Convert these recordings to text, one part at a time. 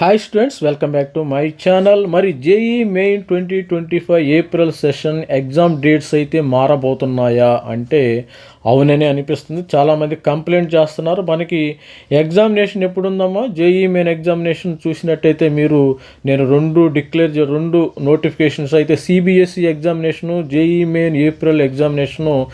Hi students welcome back to my channel మరి JEE main twenty twenty five April session exam dates అయితే మారబోతున్నాయా? అంటే అవునని అనిపిస్తుంది. చాలామంది కంప్లైంట్ చేస్తున్నారు. మనకి ఎగ్జామినేషన్ ఎప్పుడు ఉందమ్మా జేఈ మెయిన్ ఎగ్జామినేషన్ చూసినట్టయితే మీరు నేను రెండు డిక్లేర్ రెండు నోటిఫికేషన్స్ అయితే CBSE examination JEE main April examination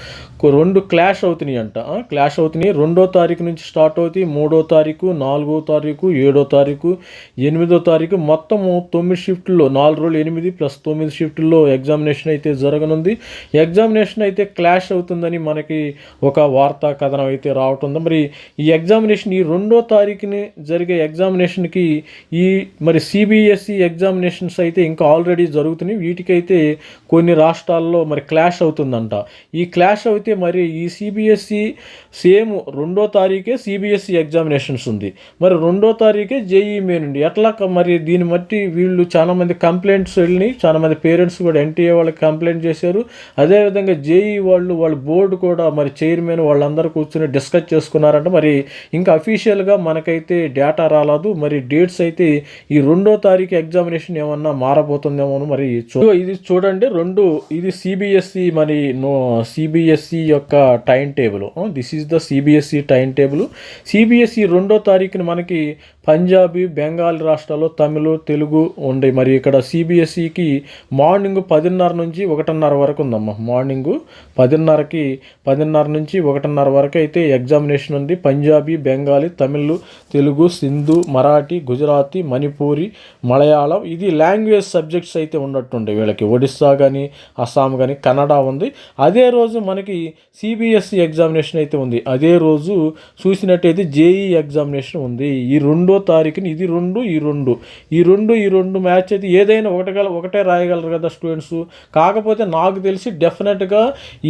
రెండు క్లాష్ అవుతున్నాయి అంట. క్లాష్ అవుతున్నాయి. రెండో తారీఖు నుంచి స్టార్ట్ అవుతాయి. మూడో తారీఖు నాలుగో తారీఖు ఏడో తారీఖు ఎనిమిదో తారీఖు మొత్తము తొమ్మిది షిఫ్ట్లో నాలుగు రోజులు ఎనిమిది ప్లస్ తొమ్మిది షిఫ్ట్లో ఎగ్జామినేషన్ అయితే జరగనుంది. ఎగ్జామినేషన్ అయితే క్లాష్ అవుతుందని మనకి ఒక వార్తా కథనం అయితే రావటం ఉంది మరి ఈ ఎగ్జామినేషన్ ఈ రెండో తారీఖుని జరిగే ఎగ్జామినేషన్కి ఈ మరి సిబిఎస్ఈ ఎగ్జామినేషన్స్ అయితే ఇంకా ఆల్రెడీ జరుగుతున్నాయి. వీటికైతే కొన్ని రాష్ట్రాల్లో మరి క్లాష్ అవుతుందంట. ఈ క్లాష్ అయితే మరి ఈ సిబిఎస్ఈ సేమ్ రెండో తారీఖే సిబిఎస్ఈ ఎగ్జామినేషన్స్ ఉంది. మరి రెండో తారీఖే జేఈ మెయిన్ ఉంది ఎట్లా మరి దీన్ని బట్టి వీళ్ళు చాలామంది కంప్లైంట్స్ వెళ్ళి చాలామంది పేరెంట్స్ కూడా ఎన్టీఏ వాళ్ళకి కంప్లైంట్ చేశారు. అదేవిధంగా జేఈ వాళ్ళు వాళ్ళ బోర్డు కూడా మరి చైర్మన్ వాళ్ళందరూ కూర్చొని డిస్కస్ చేసుకున్నారంట. మరి ఇంకా అఫీషియల్గా మనకైతే డేటా రాలేదు. మరి డేట్స్ అయితే ఈ రెండో తారీఖు ఎగ్జామినేషన్ ఏమన్నా మారబోతుందేమో అని మరి చూ ఇది చూడండి. రెండు ఇది సిబిఎస్ఈ మరి నో సిబిఎస్ఈ యొక్క time table this is the CBSE time table CBSE రెండో తారీఖున మనకి పంజాబీ బెంగాల్ రాష్ట్రాల్లో తమిళ తెలుగు ఉండే. మరి ఇక్కడ సిబిఎస్ఈకి మార్నింగ్ పదిన్నర నుంచి ఒకటిన్నర వరకు ఉందమ్మా. మార్నింగ్ పదిన్నరకి పదిన్నర నుంచి ఒకటిన్నర వరకు అయితే ఎగ్జామినేషన్ ఉంది. పంజాబీ బెంగాలీ తమిళ్ తెలుగు సింధు మరాఠీ గుజరాతీ మణిపూరి మలయాళం ఇది లాంగ్వేజ్ సబ్జెక్ట్స్ అయితే ఉన్నట్టుండే వీళ్ళకి. ఒడిస్సా కానీ అస్సాం కానీ కన్నడ ఉంది. అదే రోజు మనకి సిబిఎస్ఈ ఎగ్జామినేషన్ అయితే ఉంది. అదే రోజు చూసినట్టయితే జేఈ ఎగ్జామినేషన్ ఉంది. ఈ రెండు తారీఖుని ఇది రెండు ఈ రెండు. ఈ రెండు ఈ రెండు మ్యాచ్ అయితే ఏదైనా ఒకటిగల ఒకటే రాయగలరు కదా స్టూడెంట్స్. కాకపోతే నాకు తెలిసి డెఫినెట్గా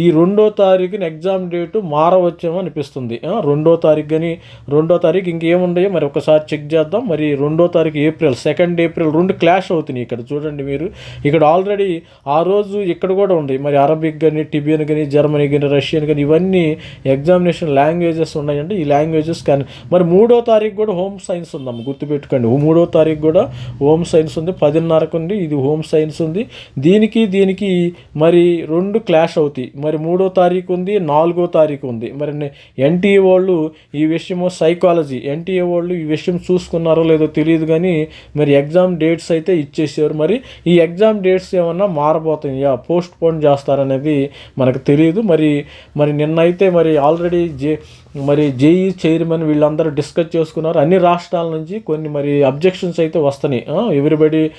ఈ రెండో తారీఖుని ఎగ్జామ్ డేటు మారవచ్చేమో అనిపిస్తుంది. రెండో తారీఖు కానీ రెండో తారీఖు ఇంకేముండయో మరి ఒకసారి చెక్ చేద్దాం. మరి రెండో తారీఖు ఏప్రిల్ సెకండ్ ఏప్రిల్ రెండు క్లాష్ అవుతున్నాయి ఇక్కడ. చూడండి మీరు. ఇక్కడ ఆల్రెడీ ఆ రోజు ఇక్కడ కూడా ఉంది. మరి అరబిక్ కానీ టిబియన్ కానీ జర్మనీ కానీ రష్యన్ కానీ ఇవన్నీ ఎగ్జామినేషన్ లాంగ్వేజెస్ ఉన్నాయంటే ఈ లాంగ్వేజెస్ కానీ మరి మూడో తారీఖు కూడా హోమ్ సైన్స్ ఉందమ్మ గుర్తుపెట్టుకోండి. మూడో తారీఖు కూడా హోమ్ సైన్స్ ఉంది పదిన్నరకు ఉంది ఇది హోమ్ సైన్స్ ఉంది. దీనికి దీనికి మరి రెండు క్లాష్ అవుతాయి. మరి మూడో తారీఖు ఉంది నాలుగో తారీఖు ఉంది. మరి ఎన్టీఏ వాళ్ళు ఈ విషయము సైకాలజీ ఎన్టీఏ వాళ్ళు ఈ విషయం చూసుకున్నారో లేదో తెలియదు కానీ మరి ఎగ్జామ్ డేట్స్ అయితే ఇచ్చేసారు మరి ఈ ఎగ్జామ్ డేట్స్ ఏమన్నా మారబోతాయా పోస్ట్ పోన్ చేస్తారనేది మనకు తెలియదు. మరి మరి నిన్నైతే మరి ఆల్రెడీ జే మరి జేఈ చైర్మన్ వీళ్ళందరూ డిస్కస్ చేసుకున్నారు. అన్ని రాష్ట్రాల నుంచి కొన్ని మరి అబ్జెక్షన్స్ అయితే వస్తున్నాయి. ఎవ్రీబడి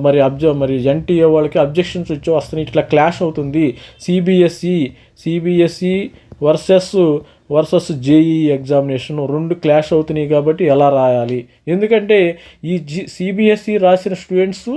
మరి అబ్జ మరి ఎన్టీఏ వాళ్ళకి అబ్జెక్షన్స్ వచ్చి వస్తున్నాయి. ఇట్లా క్లాష్ అవుతుంది. CBSE CBSE versus versus JEE examination రెండు క్లాష్ అవుతున్నాయి కాబట్టి ఎలా రాయాలి? ఎందుకంటే ఈ జి సిబిఎస్ఈ రాసిన స్టూడెంట్స్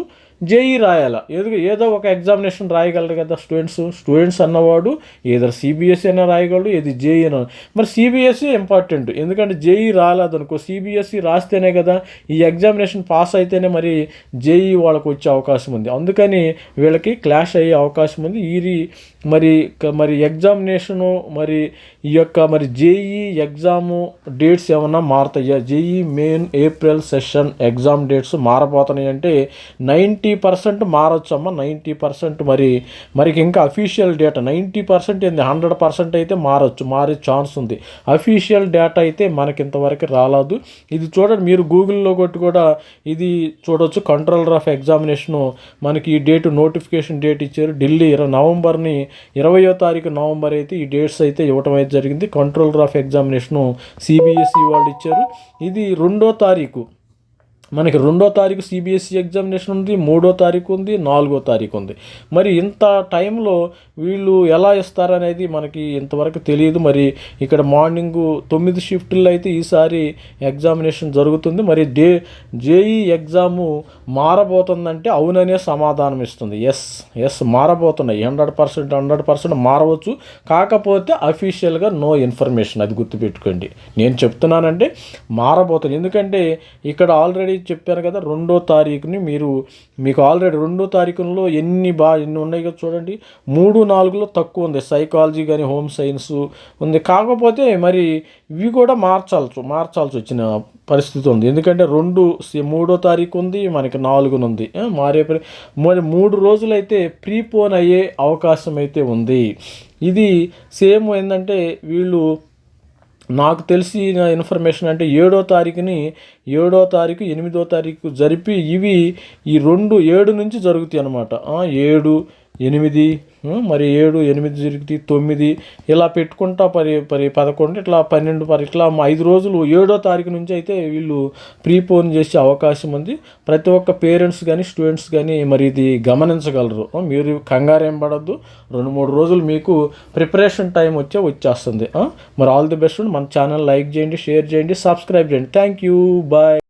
జేఈ రాయాల? ఏదో ఏదో ఒక ఎగ్జామినేషన్ రాయగలరు కదా స్టూడెంట్స్. స్టూడెంట్స్ అన్నవాడు ఏదో సిబిఎస్ఈ అయినా రాయగలడు ఏది జేఈ అయినా. మరి సిబిఎస్ఈ ఇంపార్టెంట్ ఎందుకంటే జేఈ రాలేదనుకో సిబిఎస్ఈ రాస్తేనే కదా ఈ ఎగ్జామినేషన్ పాస్ అయితేనే మరి జేఈ వాళ్ళకు వచ్చే అవకాశం ఉంది. అందుకని వీళ్ళకి క్లాష్ అయ్యే అవకాశం ఉంది. ఈ మరి క- మరి ఎగ్జామినేషను మరి ఈ యొక్క మరి జేఈ ఎగ్జాము డేట్స్ ఏమన్నా మారుతాయా? JEE main April session exam dates మారబోతున్నాయి అంటే నైంటీ పర్సెంట్ మారచ్చు నైంటీ పర్సెంట్ మరి మరికి ఇంకా అఫీషియల్ డేటా నైంటీ పర్సెంట్ ఏంది హండ్రెడ్ పర్సెంట్ అయితే మారచ్చు మారే ఛాన్స్ ఉంది. అఫీషియల్ డేటా అయితే మనకి ఇంతవరకు రాలేదు. ఇది చూడండి మీరు గూగుల్లో కొట్టి కూడా ఇది చూడొచ్చు. కంట్రోలర్ ఆఫ్ ఎగ్జామినేషను మనకి ఈ డేట్ నోటిఫికేషన్ డేట్ ఇచ్చారు. ఢిల్లీ ఇరవై నవంబర్ని ఇరవయో తారీఖు నవంబర్ అయితే ఈ డేట్స్ అయితే ఇవ్వటం అయితే జరిగింది. కంట్రోలర్ ఆఫ్ ఎగ్జామినేషను సిబిఎస్ఈ వాళ్ళు ఇచ్చారు. ఇది రెండో తారీఖు. మనకి రెండో తారీఖు సిబిఎస్ఈ ఎగ్జామినేషన్ ఉంది మూడో తారీఖు ఉంది నాలుగో తారీఖు ఉంది. మరి ఇంత టైంలో వీళ్ళు ఎలా ఇస్తారనేది మనకి ఇంతవరకు తెలియదు. మరి ఇక్కడ మార్నింగ్ తొమ్మిది షిఫ్ట్లో అయితే ఈసారి ఎగ్జామినేషన్ జరుగుతుంది. మరి డే జేఈ ఎగ్జాము మారబోతుందంటే అవుననే సమాధానం ఇస్తుంది. ఎస్ ఎస్ మారబోతున్నాయి. హండ్రెడ్ పర్సెంట్ హండ్రెడ్ పర్సెంట్ మారవచ్చు. కాకపోతే అఫీషియల్గా నో ఇన్ఫర్మేషన్ అది గుర్తుపెట్టుకోండి. నేను చెప్తున్నానంటే మారబోతుంది ఎందుకంటే ఇక్కడ ఆల్రెడీ చెప్పాను కదా రెండో తారీఖుని మీరు మీకు ఆల్రెడీ రెండో తారీఖులో ఎన్ని బా ఎన్ని ఉన్నాయి కదా చూడండి. మూడు నాలుగులో తక్కువ ఉంది. సైకాలజీ కానీ హోమ్ సైన్స్ ఉంది. కాకపోతే మరి ఇవి కూడా మార్చాల్సి మార్చాల్సి వచ్చిన పరిస్థితి ఉంది. ఎందుకంటే రెండు మూడో తారీఖు ఉంది మనకి నాలుగున ఉంది. మారే పరి- మరి మూడు రోజులైతే ప్రీపోన్ అయ్యే అవకాశం అయితే ఉంది. ఇది సేమ్ ఏంటంటే వీళ్ళు నాకు తెలిసిన ఇన్ఫర్మేషన్ అంటే ఏడో తారీఖుని ఏడో తారీఖు ఎనిమిదో తారీఖు జరిపి ఇవి ఈ రెండు ఏడు నుంచి జరుగుతాయి అన్నమాట. ఏడు ఎనిమిది మరి ఏడు ఎనిమిది జరిగితే తొమ్మిది. ఇలా పెట్టుకుంటా పరి పరి పదకొండు ఇట్లా పన్నెండు పరి ఇట్లా ఐదు రోజులు. ఏడో తారీఖు నుంచి అయితే వీళ్ళు ప్రీపోన్ చేసే అవకాశం ఉంది. ప్రతి ఒక్క పేరెంట్స్ కానీ స్టూడెంట్స్ కానీ మరి ఇది గమనించగలరు. మీరు కంగారేం పడద్దు. రెండు మూడు రోజులు మీకు ప్రిపరేషన్ టైం వచ్చే వచ్చేస్తుంది. మరి ఆల్ ది బెస్ట్ మన ఛానల్ లైక్ చేయండి షేర్ చేయండి సబ్స్క్రైబ్ చేయండి. Thank you. బాయ్.